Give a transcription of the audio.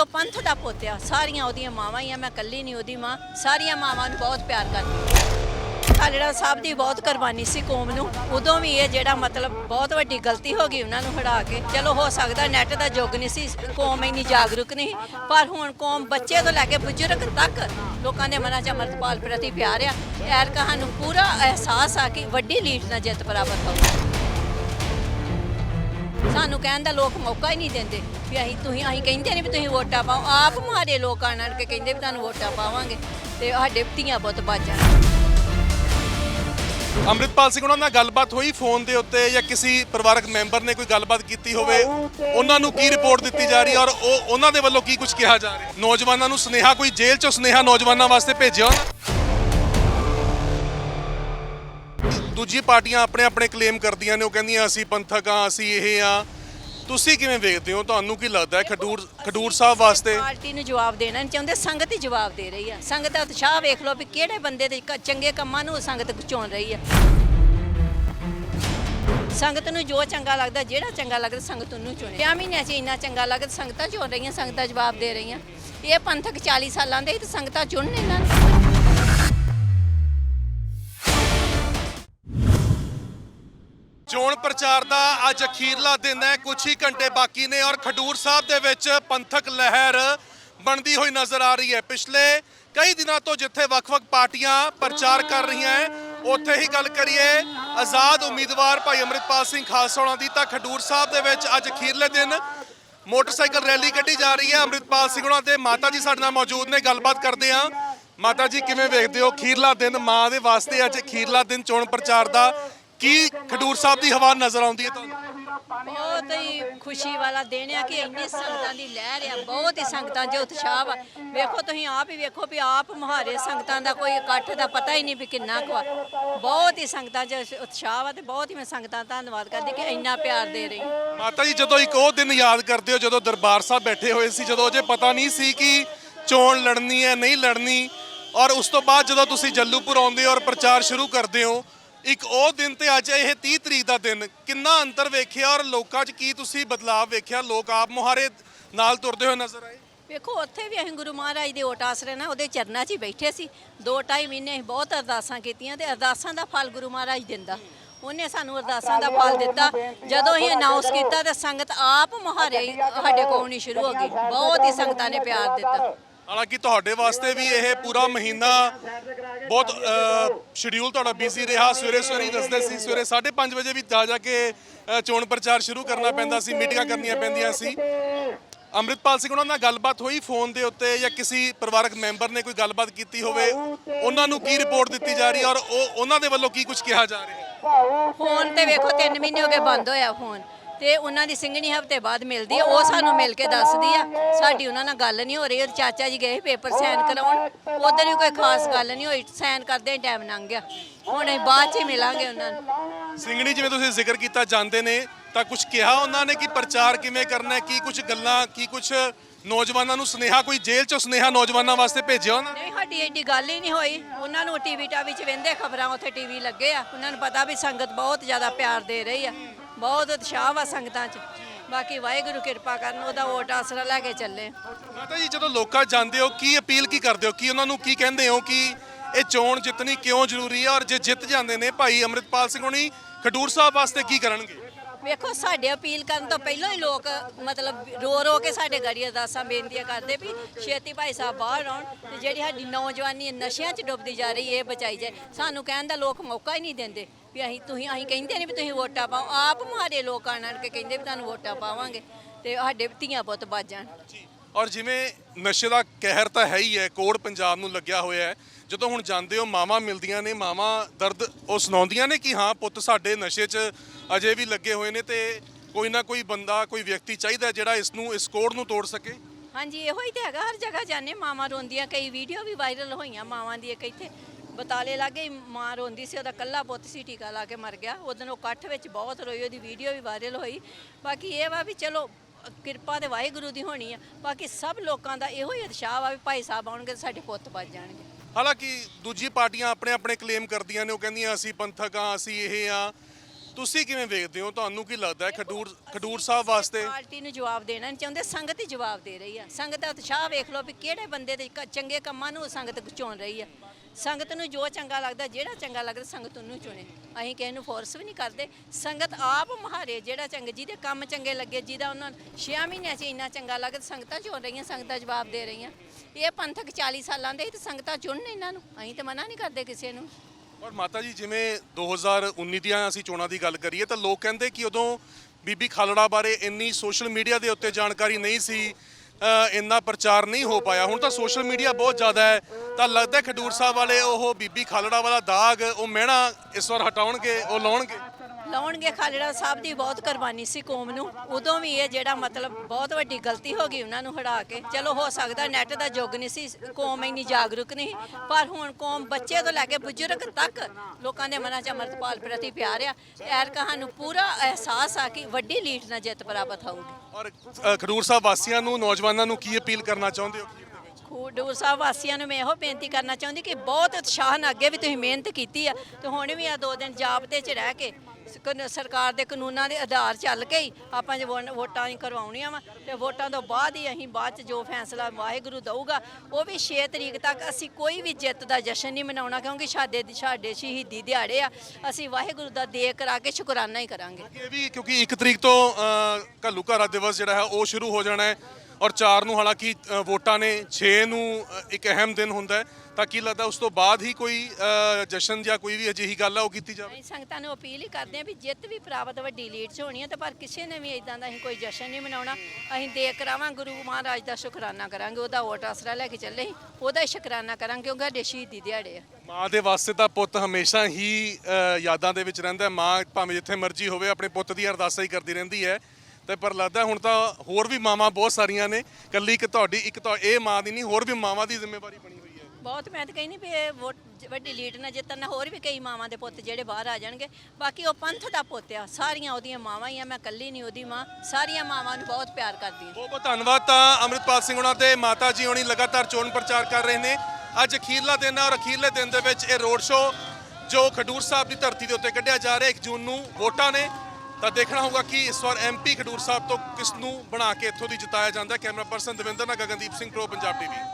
ਉਹ ਪੰਥ ਦਾ ਪੁੱਤ ਆ। ਸਾਰੀਆਂ ਉਹਦੀਆਂ ਮਾਵਾਂ ਹੀ ਆ, ਮੈਂ ਇਕੱਲੀ ਨਹੀਂ ਉਹਦੀ ਮਾਂ। ਸਾਰੀਆਂ ਮਾਵਾਂ ਨੂੰ ਬਹੁਤ ਪਿਆਰ ਕਰਦੀ ਆ ਜਿਹੜਾ ਸਾਹਿਬ ਦੀ ਬਹੁਤ ਕੁਰਬਾਨੀ ਸੀ ਕੌਮ ਨੂੰ, ਉਦੋਂ ਵੀ ਇਹ ਜਿਹੜਾ ਮਤਲਬ ਬਹੁਤ ਵੱਡੀ ਗਲਤੀ ਹੋ ਗਈ ਉਹਨਾਂ ਨੂੰ ਹੜਾ ਕੇ। ਚਲੋ ਹੋ ਸਕਦਾ ਨੈਟ ਦਾ ਯੁੱਗ ਨਹੀਂ ਸੀ, ਕੌਮ ਇੰਨੀ ਜਾਗਰੂਕ ਨਹੀਂ। ਪਰ ਹੁਣ ਕੌਮ ਬੱਚੇ ਤੋਂ ਲੈ ਕੇ ਬਜ਼ੁਰਗ ਤੱਕ ਲੋਕਾਂ ਦੇ ਮਨਾਂ 'ਚ ਅਮਰਤਪਾਲ ਪ੍ਰਤੀ ਪਿਆਰ ਆ। ਐਰ ਕਹਾਨੂੰ ਪੂਰਾ ਅਹਿਸਾਸ ਆ ਕਿ ਵੱਡੀ ਲੀਡ ਨਾਲ ਜਿੱਤ ਬਰਾਬਰ ਹੋਊ। ਸਾਨੂੰ ਕਹਿਣ ਦਾ ਲੋਕ ਮੌਕਾ ਹੀ ਨਹੀਂ ਦਿੰਦੇ ਵੀ ਅਸੀਂ ਤੁਸੀਂ, ਅਸੀਂ ਕਹਿੰਦੇ ਨਹੀਂ ਵੀ ਤੁਸੀਂ ਵੋਟਾਂ ਪਾਓ। ਆਪ ਮਾਰੇ ਲੋਕ ਆਣ ਕੇ ਕਹਿੰਦੇ ਵੀ ਤੁਹਾਨੂੰ ਵੋਟਾਂ ਪਾਵਾਂਗੇ ਤੇ ਸਾਡੇ ਧੀਆਂ ਪੁੱਤ ਬਚ ਅੰਮ੍ਰਿਤਪਾਲ ਸਿੰਘ, ਉਹਨਾਂ ਨਾਲ ਗੱਲਬਾਤ ਹੋਈ ਫੋਨ ਦੇ ਉੱਤੇ ਜਾਂ ਕਿਸੇ ਪਰਿਵਾਰਕ ਮੈਂਬਰ ਨੇ ਕੋਈ ਗੱਲਬਾਤ ਕੀਤੀ ਹੋਵੇ? ਉਹਨਾਂ ਨੂੰ ਕੀ ਰਿਪੋਰਟ ਦਿੱਤੀ ਜਾ ਰਹੀ ਹੈ ਔਰ ਉਹ ਉਹਨਾਂ ਦੇ ਵੱਲੋਂ ਕੀ ਕੁਝ ਕਿਹਾ ਜਾ ਰਿਹਾ ਨੌਜਵਾਨਾਂ ਨੂੰ ਸੁਨੇਹਾ, ਕੋਈ ਜੇਲ੍ਹ ਚੋਂ ਸੁਨੇਹਾ ਨੌਜਵਾਨਾਂ ਵਾਸਤੇ ਭੇਜਿਆ ਦੂਜੀ ਪਾਰਟੀਆਂ ਆਪਣੇ ਆਪਣੇ ਕਲੇਮ ਕਰਦੀਆਂ ਨੇ ਉਹ ਕਹਿੰਦੀਆਂ ਅਸੀਂ ਪੰਥਕ ਆ ਅਸੀਂ ਇਹ ਆ ਤੁਸੀਂ ਕਿਵੇਂ ਵੇਖਦੇ ਹੋ? ਤੁਹਾਨੂੰ ਕੀ ਲੱਗਦਾ ਹੈ ਖਡੂਰ ਖਡੂਰ ਸਾਹਿਬ ਵਾਸਤੇ? ਪਾਰਟੀ ਨੂੰ ਜਵਾਬ ਦੇਣਾ ਨਹੀਂ ਚਾਹੁੰਦੇ ਸੰਗਤ ਹੀ ਜਵਾਬ ਦੇ ਰਹੀ ਆ। ਸੰਗਤ ਦਾ ਉਤਸ਼ਾਹ ਵੇਖ ਲਓ ਵੀ ਕਿਹੜੇ ਬੰਦੇ ਦੇ ਕ- ਚੰਗੇ ਕੰਮਾਂ ਨੂੰ ਸੰਗਤ ਚੁਣ ਰਹੀ ਆ। ਸੰਗਤ ਨੂੰ ਜੋ ਚੰਗਾ ਲੱਗਦਾ ਜਿਹੜਾ ਚੰਗਾ ਲੱਗਦਾ ਸੰਗਤ ਉਹਨੂੰ ਚੁਣੇ। ਪਿਆ ਮਹੀਨਿਆਂ 'ਚ ਇੰਨਾ ਚੰਗਾ ਲੱਗਦਾ ਸੰਗਤਾਂ ਚੁਣ ਰਹੀਆਂ ਸੰਗਤਾਂ ਜਵਾਬ ਦੇ ਰਹੀਆਂ। ਇਹ ਪੰਥਕ 40 ਸਾਲਾਂ ਦੇ ਸੀ ਤੇ ਸੰਗਤਾਂ ਚੁਣਨ ਇਹਨਾਂ ਨੂੰ। ਚੋਣ ਪ੍ਰਚਾਰ ਦਾ ਅੱਜ ਅਖੀਰਲਾ ਦਿਨ ਹੈ। ਕੁਝ ਹੀ ਘੰਟੇ ਬਾਕੀ ਨੇ ਔਰ ਖਡੂਰ ਸਾਹਿਬ ਦੇ ਵਿੱਚ ਪੰਥਕ ਲਹਿਰ ਬਣਦੀ ਹੋਈ ਨਜ਼ਰ ਆ ਰਹੀ ਹੈ। ਪਿਛਲੇ ਕਈ ਦਿਨਾਂ ਤੋਂ ਜਿੱਥੇ ਵੱਖ-ਵੱਖ ਪਾਰਟੀਆਂ ਪ੍ਰਚਾਰ ਕਰ ਰਹੀਆਂ ਹੈ, ਉੱਥੇ ਹੀ ਗੱਲ ਕਰੀਏ ਆਜ਼ਾਦ ਉਮੀਦਵਾਰ ਭਾਈ ਅਮਰਿਤਪਾਲ ਸਿੰਘ ਖਾਲਸਾ ਹੋਣਾ ਦੀ, ਤਾਂ ਖਡੂਰ ਸਾਹਿਬ ਦੇ ਵਿੱਚ ਅੱਜ ਅਖੀਰਲੇ ਦਿਨ ਮੋਟਰਸਾਈਕਲ ਰੈਲੀ ਕੱਢੀ ਜਾ ਰਹੀ ਹੈ। ਅਮਰਿਤਪਾਲ ਸਿੰਘ ਹੋਣਾ ਦੇ ਮਾਤਾ ਜੀ ਸਾਡੇ ਨਾਲ ਮੌਜੂਦ ਨੇ, ਗੱਲਬਾਤ ਕਰਦੇ ਹਾਂ। ਮਾਤਾ ਜੀ, ਕਿਵੇਂ ਵੇਖਦੇ ਹੋ ਅਖੀਰਲਾ ਦਿਨ? ਮਾਂ ਦੇ ਵਾਸਤੇ ਅੱਜ ਅਖੀਰਲਾ ਦਿਨ ਚੋਣ ਪ੍ਰਚਾਰ ਦਾ ਕੀ ਖਡੂਰ ਸਾਹਿਬ ਦੀ ਹਵਾ ਨਜ਼ਰ ਆਉਂਦੀ ਹੈ ਤੁਹਾਨੂੰ? ਬਹੁਤ ਹੀ ਖੁਸ਼ੀ ਵਾਲਾ ਦਿਨ ਆ ਕਿ ਇੰਨੀ ਸੰਗਤਾਂ ਦੀ ਲਹਿਰ ਆ ਬਹੁਤ ਹੀ ਸੰਗਤਾਂ 'ਚ ਉਤਸ਼ਾਹ ਵਾ। ਵੇਖੋ ਤੁਸੀਂ ਆਪ ਹੀ ਵੇਖੋ ਵੀ ਆਪ ਮੁਹਾਰੇ ਸੰਗਤਾਂ ਦਾ ਕੋਈ ਇਕੱਠ ਦਾ ਪਤਾ ਹੀ ਨਹੀਂ ਵੀ ਕਿੰਨਾ ਕੁ ਆ। ਬਹੁਤ ਹੀ ਸੰਗਤਾਂ 'ਚ ਉਤਸ਼ਾਹ ਵਾ ਤੇ ਬਹੁਤ ਹੀ ਮੈਂ ਸੰਗਤਾਂ ਦਾ ਧੰਨਵਾਦ ਕਰਦੀ ਕਿ ਇੰਨਾ ਪਿਆਰ ਦੇ ਰਹੀ ਮਾਤਾ ਜੀ ਜਦੋਂ ਇੱਕ ਉਹ ਦਿਨ ਯਾਦ ਕਰਦੇ ਹੋ ਜਦੋਂ ਦਰਬਾਰ ਸਾਹਿਬ ਬੈਠੇ ਹੋਏ ਸੀ ਜਦੋਂ ਅਜੇ ਪਤਾ ਨਹੀਂ ਸੀ ਕਿ ਚੋਣ ਲੜਨੀ ਹੈ ਨਹੀਂ ਲੜਨੀ ਔਰ ਉਸ ਤੋਂ ਬਾਅਦ ਜਦੋਂ ਤੁਸੀਂ ਜੱਲੂਪੁਰ ਆਉਂਦੇ ਹੋ ਔਰ ਪ੍ਰਚਾਰ ਸ਼ੁਰੂ ਕਰਦੇ ਹੋ ਇੱਕ ਉਹ ਦਿਨ ਤੇ ਅੱਜ ਇਹ 30 ਤਰੀਕ ਦਾ ਦਿਨ, ਕਿੰਨਾ ਅੰਤਰ ਵੇਖਿਆ ਔਰ ਲੋਕਾਂ 'ਚ ਕੀ ਤੁਸੀਂ ਬਦਲਾਅ ਵੇਖਿਆ? ਲੋਕ ਆਪ ਮੁਹਾਰੇ ਨਾਲ ਤੁਰਦੇ ਹੋਏ ਨਜ਼ਰ ਆਏ। ਵੇਖੋ, ਉੱਥੇ ਵੀ ਅਸੀਂ ਗੁਰੂ ਮਹਾਰਾਜ ਦੇ ਓਟ ਆਸਰੇ ਨਾਲ ਉਹਦੇ ਚਰਨਾਂ 'ਚ ਹੀ ਬੈਠੇ ਸੀ। ਦੋ ਢਾਈ ਮਹੀਨੇ ਅਸੀਂ ਬਹੁਤ ਅਰਦਾਸਾਂ ਕੀਤੀਆਂ ਤੇ ਅਰਦਾਸਾਂ ਦਾ ਫਲ ਗੁਰੂ ਮਹਾਰਾਜ ਦਿੰਦਾ। ਉਹਨੇ ਸਾਨੂੰ ਅਰਦਾਸਾਂ ਦਾ ਫਲ ਦਿੱਤਾ। ਜਦੋਂ ਅਸੀਂ ਅਨਾਉਂਸ ਕੀਤਾ ਤੇ ਸੰਗਤ ਆਪ ਮੁਹਾਰੇ ਸਾਡੇ ਕੋਲ ਆਉਣੀ ਸ਼ੁਰੂ ਹੋ ਗਈ। ਬਹੁਤ ਹੀ ਸੰਗਤਾਂ ਨੇ ਪਿਆਰ ਦਿੱਤਾ। ਹਾਲਾਂਕਿ ਤੁਹਾਡੇ ਵਾਸਤੇ ਵੀ ਇਹ ਪੂਰਾ ਮਹੀਨਾ ਬਹੁਤ ਸ਼ਡਿਊਲ ਤੁਹਾਡਾ ਬਿਜ਼ੀ ਰਿਹਾ। ਸਵੇਰੇ ਸਵੇਰੇ ਦੱਸਦੇ ਸੀ, ਸਵੇਰੇ 5:30 ਵਜੇ ਵੀ ਜਾ ਜਾ ਕੇ ਚੋਣ ਪ੍ਰਚਾਰ ਸ਼ੁਰੂ ਕਰਨਾ ਪੈਂਦਾ ਸੀ, ਮੀਟਿੰਗਾਂ ਕਰਨੀਆਂ ਪੈਂਦੀਆਂ ਸੀ। ਅੰਮ੍ਰਿਤਪਾਲ ਸਿੰਘ ਉਹਨਾਂ ਨਾਲ ਗੱਲਬਾਤ ਹੋਈ ਫੋਨ ਦੇ ਉੱਤੇ ਜਾਂ ਕਿਸੇ ਪਰਿਵਾਰਕ ਮੈਂਬਰ ਨੇ ਕੋਈ ਗੱਲਬਾਤ ਕੀਤੀ ਹੋਵੇ, ਉਹਨਾਂ ਨੂੰ ਕੀ ਰਿਪੋਰਟ ਦਿੱਤੀ ਜਾ ਰਹੀ ਹੈ ਔਰ ਉਹ, ਉਹਨਾਂ ਦੇ ਵੱਲੋਂ ਕੀ ਕੁਝ ਕਿਹਾ ਜਾ ਰਿਹਾ ਹੈ? ਫੋਨ ਤੇ ਵੇਖੋ 3 ਮਹੀਨੇ ਹੋ ਗਏ ਬੰਦ ਹੋਇਆ ਫੋਨ। ਤੇ ਉਹਨਾਂ ਦੀ ਸਿੰਘਣੀ ਹਫ਼ਤੇ ਬਾਅਦ ਮਿਲਦੀ ਆ ਉਹ ਸਾਨੂੰ ਮਿਲ ਕੇ ਦੱਸਦੀ ਆ ਸਾਡੀ ਉਹਨਾਂ ਨਾਲ ਗੱਲ ਨਹੀਂ ਹੋ ਰਹੀ ਉਹ ਚਾਚਾ ਜੀ ਗਏ ਪੇਪਰ ਸਾਈਨ ਕਰਾਉਣ ਉਧਰ ਵੀ ਕੋਈ ਖਾਸ ਗੱਲ ਨਹੀਂ ਹੋਈ ਸਾਈਨ ਕਰਦੇ ਟਾਈਮ ਲੰਘ ਗਿਆ ਹੁਣ ਅਸੀਂ ਬਾਅਦ ਚ ਹੀ ਮਿਲਾਂਗੇ ਉਹਨਾਂ ਨੂੰ। ਸਿੰਘਣੀ ਜਿਵੇਂ ਤੁਸੀਂ ਜ਼ਿਕਰ ਕੀਤਾ ਜਾਂਦੇ ਨੇ ਤਾਂ ਕੁਝ ਕਿਹਾ ਉਹਨਾਂ ਨੇ ਕਿ ਪ੍ਰਚਾਰ ਕਿਵੇਂ ਕਰਨਾ ਹੈ ਕੀ ਕੁਝ ਗੱਲਾਂ ਕੀ ਕੁਝ ਨੌਜਵਾਨਾਂ ਨੂੰ ਸੁਨੇਹਾ ਕੋਈ ਜੇਲ੍ਹ ਚੋਂ ਸੁਨੇਹਾ ਨੌਜਵਾਨਾਂ ਵਾਸਤੇ ਭੇਜਿਆ ਉਹਨਾਂ ਨੇ? ਨਹੀਂ ਸਾਡੀ ਐਡੀ ਗੱਲ ਹੀ ਨਹੀਂ ਹੋਈ ਉਹਨਾਂ ਨੂੰ ਟੀਵੀ ਟਾਵੀ ਚ ਵੇਂਦੇ ਖਬਰਾਂ ਉੱਥੇ ਟੀਵੀ ਲੱਗੇ ਆ ਉਹਨਾਂ ਨੂੰ ਪਤਾ ਵੀ ਸੰਗਤ ਬਹੁਤ ਜ਼ਿਆਦਾ ਪਿਆਰ ਦੇ ਰਹੀ ਆ। ਬਹੁਤ ਉਤਸ਼ਾਹ ਵਾ ਸੰਗਤਾਂ 'ਚ। ਬਾਕੀ ਵਾਹਿਗੁਰੂ ਕਿਰਪਾ ਕਰਨ ਉਹਦਾ ਓਟ ਆਸਰਾ ਲੈ ਕੇ ਚੱਲੇ। ਮਾਤਾ ਜੀ ਜਦੋਂ ਲੋਕਾਂ ਜਾਂਦੇ ਹੋ ਕੀ ਅਪੀਲ ਕੀ ਕਰਦੇ ਹੋ? ਕੀ ਉਹਨਾਂ ਨੂੰ ਕੀ ਕਹਿੰਦੇ ਹੋ ਕਿ ਇਹ ਚੋਣ ਜਿੱਤਣੀ ਕਿਉਂ ਜ਼ਰੂਰੀ ਹੈ ਔਰ ਜੇ ਜਿੱਤ ਜਾਂਦੇ ਨੇ ਭਾਈ ਅਮਰਿਤਪਾਲ ਸਿੰਘ ਹੋਣੀ ਖਡੂਰ ਸਾਹਿਬ ਵਾਸਤੇ ਕੀ ਕਰਨਗੇ? ਵੇਖੋ ਸਾਡੇ ਅਪੀਲ ਕਰਨ ਤੋਂ ਪਹਿਲਾਂ ਹੀ ਲੋਕ ਮਤਲਬ ਰੋ ਰੋ ਕੇ ਸਾਡੇ ਗੜੀ ਅਰਦਾਸਾਂ ਬੇਨਤੀਆਂ ਕਰਦੇ ਵੀ ਛੇਤੀ ਭਾਈ ਸਾਹਿਬ ਬਾਹਰ ਆਉਣ ਤੇ ਜਿਹੜੀ ਸਾਡੀ ਨੌਜਵਾਨੀ ਨਸ਼ਿਆਂ 'ਚ ਡੁੱਬਦੀ ਜਾ ਰਹੀ ਹੈ ਇਹ ਬਚਾਈ ਜਾਏ। ਸਾਨੂੰ ਕਹਿਣ ਦਾ ਲੋਕ ਮੌਕਾ ਹੀ ਨਹੀਂ ਦਿੰਦੇ। ਵੀ ਅਸੀਂ ਤੁਸੀਂ ਅਸੀਂ ਕਹਿੰਦੇ ਨਹੀਂ ਵੀ ਤੁਸੀਂ ਵੋਟਾਂ ਪਾਓ। ਆਪ ਮਾਰੇ ਲੋਕ ਆਣ ਕੇ ਕਹਿੰਦੇ ਵੀ ਤੁਹਾਨੂੰ ਵੋਟਾਂ ਪਾਵਾਂਗੇ ਤੇ ਸਾਡੇ ਧੀਆਂ ਪੁੱਤ ਬਚ ਜਾਣ। ਔਰ ਜਿਵੇਂ ਨਸ਼ੇ ਦਾ ਕਹਿਰ ਤਾਂ ਹੈ ਹੀ ਹੈ ਕੋੜ ਪੰਜਾਬ ਨੂੰ ਲੱਗਿਆ ਹੋਇਆ ਹੈ। ਜਦੋਂ ਹੁਣ ਜਾਂਦੇ ਹੋ ਮਾਵਾਂ ਮਿਲਦੀਆਂ ਨੇ ਮਾਵਾਂ ਦਰਦ ਉਹ ਸੁਣਾਉਂਦੀਆਂ ਨੇ ਕਿ ਹਾਂ ਪੁੱਤ ਸਾਡੇ ਨਸ਼ੇ 'ਚ ਅਜੇ ਵੀ ਲੱਗੇ ਹੋਏ ਨੇ ਤੇ ਕੋਈ ਨਾ ਕੋਈ ਬੰਦਾ ਕੋਈ ਵਿਅਕਤੀ ਚਾਹੀਦਾ ਜਿਹੜਾ ਇਸ ਨੂੰ ਇਸ ਕੋੜ ਨੂੰ ਤੋੜ ਸਕੇ। ਹਾਂਜੀ ਇਹੋ ਹੀ ਤੇ ਹੈਗਾ ਹਰ ਜਗ੍ਹਾ ਜਾਣੇ ਮਾਵਾਂ ਰੋਂਦੀਆਂ। ਕਈ ਵੀਡੀਓ ਵੀ ਵਾਇਰਲ ਹੋਈਆਂ ਮਾਵਾਂ ਦੀ ਇੱਕ ਇੱਥੇ। ਬਤਾਲੇ ਲਾਗੇ ਮਾਂ ਰੋਂਦੀ ਸੀ ਉਹਦਾ ਕੱਲਾ ਪੁੱਤ ਸੀ ਟੀਕਾ ਲਾ ਕੇ ਮਰ ਗਿਆ। ਉਦੋਂ ਉਹ ਇਕੱਠ ਵਿੱਚ ਬਹੁਤ ਰੋਈ ਉਹਦੀ ਵੀਡੀਓ ਵੀ ਵਾਇਰਲ ਹੋਈ। ਬਾਕੀ ਇਹ ਵਾ ਵੀ ਚਲੋ ਕਿਰਪਾ ਤੇ ਵਾਹਿਗੁਰੂ ਦੀ ਹੋਣੀ ਆ। ਬਾਕੀ ਸਭ ਲੋਕਾਂ ਦਾ ਇਹੋ ਹੀ ਉਤਸ਼ਾਹ ਵਾ ਵੀ ਭਾਈ ਸਾਹਿਬ ਆਉਣਗੇ ਤੇ ਸਾਡੇ ਪੁੱਤ ਬਚ ਜਾਣਗੇ। ਹਾਲਾਂਕਿ ਦੂਜੀ ਪਾਰਟੀਆਂ ਆਪਣੇ ਆਪਣੇ ਕਲੇਮ ਕਰਦੀਆਂ ਨੇ ਉਹ ਕਹਿੰਦੀਆਂ ਅਸੀਂ ਪੰਥਕ ਆ ਅਸੀਂ ਇਹ ਆ ਤੁਸੀਂ ਕਿਵੇਂ ਵੇਖਦੇ ਹੋ? ਤੁਹਾਨੂੰ ਕੀ ਲੱਗਦਾ ਹੈ ਖਡੂਰ ਖਡੂਰ ਸਾਹਿਬ ਵਾਸਤੇ? ਪਾਰਟੀ ਨੂੰ ਜਵਾਬ ਦੇਣਾ ਨਹੀਂ ਚਾਹੁੰਦੇ ਸੰਗਤ ਹੀ ਜਵਾਬ ਦੇ ਰਹੀ ਆ। ਸੰਗਤ ਦਾ ਉਤਸ਼ਾਹ ਵੇਖ ਲਓ ਵੀ ਕਿਹੜੇ ਬੰਦੇ ਦੇ ਚੰਗੇ ਕੰਮਾਂ ਨੂੰ ਸੰਗਤ ਚੁਣ ਰਹੀ ਆ। ਸੰਗਤ ਨੂੰ ਜੋ ਚੰਗਾ ਲੱਗਦਾ, ਜਿਹੜਾ ਚੰਗਾ ਲੱਗਦਾ ਸੰਗਤ ਉਹਨੂੰ ਚੁਣੇ। ਅਸੀਂ ਕਿਸੇ ਨੂੰ ਫੋਰਸ ਵੀ ਨਹੀਂ ਕਰਦੇ। ਸੰਗਤ ਆਪ ਮਹਾਰੇ, ਜਿਹੜਾ ਚੰਗ, ਜਿਹਦੇ ਕੰਮ ਚੰਗੇ ਲੱਗੇ, ਜਿਹਦਾ ਉਹਨਾਂ 6 ਮਹੀਨਿਆਂ 'ਚ ਇੰਨਾ ਚੰਗਾ ਲੱਗਦਾ, ਸੰਗਤਾਂ ਚੁਣ ਰਹੀਆਂ, ਸੰਗਤਾਂ ਜਵਾਬ ਦੇ ਰਹੀਆਂ। ਇਹ ਪੰਥਕ 40 ਸਾਲਾਂ ਦੇ ਤੇ ਸੰਗਤਾਂ ਚੁਣਨ ਇਹਨਾਂ ਨੂੰ। ਅਸੀਂ ਤੇ ਮਨਾ ਨਹੀਂ ਕਰਦੇ ਕਿਸੇ ਨੂੰ। ਔਰ ਮਾਤਾ ਜੀ, ਜਿਵੇਂ 2019 ਦੀਆਂ ਅਸੀਂ ਚੋਣਾਂ ਦੀ ਗੱਲ ਕਰੀਏ, ਤਾਂ ਲੋਕ ਕਹਿੰਦੇ ਕਿ ਉਦੋਂ ਬੀਬੀ ਖਾਲੜਾ ਬਾਰੇ ਇੰਨੀ ਸੋਸ਼ਲ ਮੀਡੀਆ ਦੇ ਉੱਤੇ ਜਾਣਕਾਰੀ ਨਹੀਂ ਸੀ। ਇੰਨਾ ਪ੍ਰਚਾਰ ਨਹੀਂ ਹੋ ਪਾਇਆ। ਹੁਣ ਤਾਂ ਸੋਸ਼ਲ ਮੀਡੀਆ ਬਹੁਤ ਜ਼ਿਆਦਾ ਹੈ। ਤਾਂ ਲੱਗਦਾ ਖਡੂਰ ਸਾਹਿਬ ਵਾਲੇ ਉਹ ਬੀਬੀ ਖਾਲੜਾ ਵਾਲਾ ਦਾਗ, ਉਹ ਮਹਿਣਾ ਇਸ ਵਾਰ ਹਟਾਉਣਗੇ, ਉਹ ਲਾਉਣਗੇ। ਲਾਉਣਗੇ ਖਾਲੜਾ ਸਾਹਿਬ ਦੀ ਬਹੁਤ ਕੁਰਬਾਨੀ ਸੀ ਕੌਮ ਨੂੰ ਉਦੋਂ ਵੀ ਇਹ ਜਿਹੜਾ ਮਤਲਬ ਬਹੁਤ ਵੱਡੀ ਗਲਤੀ ਹੋ ਗਈ ਉਹਨਾਂ ਨੂੰ ਹੜਾ ਕੇ। ਚਲੋ ਹੋ ਸਕਦਾ ਨੈਟ ਦਾ ਯੁੱਗ ਨਹੀਂ ਸੀ ਕੌਮ ਇੰਨੀ ਜਾਗਰੂਕ ਨਹੀਂ ਪਰ ਹੁਣ ਕੌਮ ਬੱਚੇ ਤੋਂ ਲੈ ਕੇ ਬਜ਼ੁਰਗ ਤੱਕ ਲੋਕਾਂ ਦੇ ਮਨਾਂ 'ਚ ਅਮਰਤਪਾਲ ਪ੍ਰਤੀ ਪਿਆਰ ਆ। ਐਰ ਕਹਾਨੂੰ ਪੂਰਾ ਅਹਿਸਾਸ ਆ ਕਿ ਵੱਡੀ ਲੀਡ ਨਾਲ ਜਿੱਤ ਪ੍ਰਾਪਤ ਹੋਊਗੀ। ਔਰ ਅ, ਖਡੂਰ ਸਾਹਿਬ ਵਾਸੀਆਂ ਨੂੰ ਨੌਜਵਾਨਾਂ ਨੂੰ ਕੀ ਅਪੀਲ ਕਰਨਾ ਚਾਹੁੰਦੇ ਹੋ? ਖੂਡੂਰ ਸਾਹਿਬ ਵਾਸੀਆਂ ਨੂੰ ਮੈਂ ਇਹੋ ਬੇਨਤੀ ਕਰਨਾ ਚਾਹੁੰਦੀ ਕਿ ਬਹੁਤ ਉਤਸ਼ਾਹ ਨਾਲ ਅੱਗੇ ਵੀ ਤੁਸੀਂ ਮਿਹਨਤ ਕੀਤੀ ਆ ਤੇ ਹੁਣ ਵੀ ਆ ਦੋ ਦਿਨ ਜਾਬਤੇ 'ਚ ਰਹਿ ਕੇ ਕਾਨ- ਸਰਕਾਰ ਦੇ ਕਾਨੂੰਨਾਂ ਦੇ ਆਧਾਰ ਚੱਲ ਕੇ ਹੀ ਆਪਾਂ ਜੇ ਵੋਟ- ਵੋਟਾਂ ਹੀ ਕਰਵਾਉਣੀਆਂ ਵਾ ਤੇ ਵੋਟਾਂ ਤੋਂ ਬਾਅਦ ਹੀ ਅਸੀਂ ਬਾਅਦ 'ਚ ਜੋ ਫੈਸਲਾ ਵਾਹਿਗੁਰੂ ਦਊਗਾ ਉਹ ਵੀ 6 ਤਰੀਕ ਤੱਕ ਅਸੀਂ ਕੋਈ ਵੀ ਜਿੱਤ ਦਾ ਜਸ਼ਨ ਨਹੀਂ ਮਨਾਉਣਾ ਕਿਉਂਕਿ ਸਾਡੇ ਸਾਡੇ ਸ਼ਹੀਦੀ ਦਿਹਾੜੇ ਆ ਅਸੀਂ ਵਾਹਿਗੁਰੂ ਦਾ ਦੇ ਕਰਾ ਕੇ ਸ਼ੁਕਰਾਨਾ ਹੀ ਕਰਾਂਗੇ। ਇਹ ਵੀ ਕਿਉਂਕਿ 1 ਤਰੀਕ ਤੋਂ ਅ, ਘੱਲੂ ਘਾਰਾ ਦਿਵਸ ਜਿਹੜਾ ਹੈ ਉਹ ਸ਼ੁਰੂ ਹੋ ਜਾਣਾ ਹੈ ਔਰ 4 ਨੂੰ ਹਾਲਾਂਕਿ ਅ, ਵੋਟਾਂ ਨੇ 6 ਨੂੰ ਅ, ਇੱਕ ਅਹਿਮ ਦਿਨ ਹੁੰਦਾ ਹੈ। ਤਾਂ ਕੀ ਲੱਗਦਾ ਉਸ ਤੋਂ ਬਾਅਦ ਹੀ ਕੋਈ ਅ, ਜਸ਼ਨ ਜਾਂ ਕੋਈ ਵੀ ਅਜਿਹੀ ਗੱਲ ਹੈ ਉਹ ਕੀਤੀ ਜਾਵੇ? ਅਸੀਂ ਸੰਗਤਾਂ ਨੂੰ ਅਪੀਲ ਹੀ ਕਰਦੇ ਹਾਂ ਵੀ ਜਿੱਤ ਵੀ ਪ੍ਰਾਪਤ ਵੱਡੀ ਲੀਡ 'ਚ ਹੋਣੀ ਹੈ ਤੇ ਪਰ ਕਿਸੇ ਨੇ ਵੀ ਇਦਾਂ ਦਾ ਅਸੀਂ ਕੋਈ ਜਸ਼ਨ ਨਹੀਂ ਮਨਾਉਣਾ। ਅਸੀਂ ਦੇ ਕਰਾਵਾਂ ਗੁਰੂ ਮਹਾਰਾਜ ਦਾ ਸ਼ੁਕਰਾਨਾ ਕਰਾਂਗੇ ਉਹਦਾ ਓਟ ਆਸਰਾ ਲੈ ਕੇ ਚੱਲੇ ਸੀ ਉਹਦਾ ਹੀ ਸ਼ੁਕਰਾਨਾ ਕਰਾਂਗੇ ਕਿਉਂਕਿ ਸਾਡੇ ਸ਼ਹੀਦੀ ਦਿਹਾੜੇ ਆ। ਮਾਂ ਦੇ ਵਾਸਤੇ ਤਾਂ ਪੁੱਤ ਹਮੇਸ਼ਾ ਹੀ ਅ, ਯਾਦਾਂ ਦੇ ਵਿੱਚ ਰਹਿੰਦਾ ਹੈ। ਮਾਂ ਭਾਵੇਂ ਜਿੱਥੇ ਮਰਜ਼ੀ ਹੋਵੇ ਆਪਣੇ ਪੁੱਤ ਦੀ ਅਰਦਾਸਾਂ ਹੀ ਕਰਦੀ ਰਹਿੰਦੀ ਹੈ। ਤੇ ਪਰ ਲੱਗਦਾ ਹੁਣ ਤਾਂ ਹੋਰ ਵੀ ਮਾਵਾਂ ਬਹੁਤ ਸਾਰੀਆਂ ਨੇ। ਕੱਲੀ ਇੱਕ ਤੁਹਾਡੀ ਇੱਕ ਤਾਂ ਇਹ ਮਾਂ ਦੀ ਨਹੀਂ ਹੋਰ ਵੀ ਮਾਵਾਂ ਦੀ ਜ਼ਿੰਮੇਵਾਰੀ ਬਣੀ ਹੈ ਬਹੁਤ, ਮੈਂ ਤਾਂ ਕਹਿੰਦੀ ਵੀ ਇਹ ਵੋਟ ਜ- ਵੱਡੀ ਲੀਡ ਨਾਲ ਜਿੱਤਣ ਨਾਲ ਹੋਰ ਵੀ ਕਈ ਮਾਵਾਂ ਦੇ ਪੁੱਤ ਜਿਹੜੇ ਬਾਹਰ ਆ ਜਾਣਗੇ। ਬਾਕੀ ਉਹ ਪੰਥ ਦਾ ਪੁੱਤ ਆ, ਸਾਰੀਆਂ ਉਹਦੀਆਂ ਮਾਵਾਂ ਹੀ ਆ, ਮੈਂ ਇਕੱਲੀ ਨਹੀਂ ਉਹਦੀ ਮਾਂ, ਸਾਰੀਆਂ ਮਾਵਾਂ ਨੂੰ ਬਹੁਤ ਪਿਆਰ ਕਰਦੀ ਹਾਂ। ਬਹੁਤ ਬਹੁਤ ਧੰਨਵਾਦ ਤਾਂ ਅੰਮ੍ਰਿਤਪਾਲ ਸਿੰਘ ਉਹਨਾਂ ਤੇ ਮਾਤਾ ਜੀ ਹੋਣੀ ਲਗਾਤਾਰ ਚੋਣ ਪ੍ਰਚਾਰ ਕਰ ਰਹੇ ਨੇ। ਅੱਜ ਅਖੀਰਲਾ ਦਿਨ ਹੈ ਔਰ ਅਖੀਰਲੇ ਦਿਨ ਦੇ ਵਿੱਚ ਇਹ ਰੋਡ ਸ਼ੋਅ ਜੋ ਖਡੂਰ ਸਾਹਿਬ ਦੀ ਧਰਤੀ ਦੇ ਉੱਤੇ ਕੱਢਿਆ ਜਾ ਰਿਹਾ 1 ਜੂਨ ਨੂੰ ਵੋਟਾਂ ਨੇ। ਤਾਂ ਦੇਖਣਾ ਹੋਊਗਾ ਕਿ ਇਸ ਵਾਰ ਐਮਪੀ ਖਡੂਰ ਸਾਹਿਬ ਤੋਂ ਕਿਸ ਨੂੰ ਬਣਾ ਕੇ ਇੱਥੋਂ ਦੀ ਜਿਤਾਇਆ ਜਾਂਦਾ ਹੈ। ਕੈਮਰਾ ਪਰਸਨ ਦਵਿੰਦਰ ਨਾਲ ਗਗਨਦੀਪ ਸਿੰਘ, ਪ੍ਰੋ ਪੰਜਾਬ ਟੀਵੀ।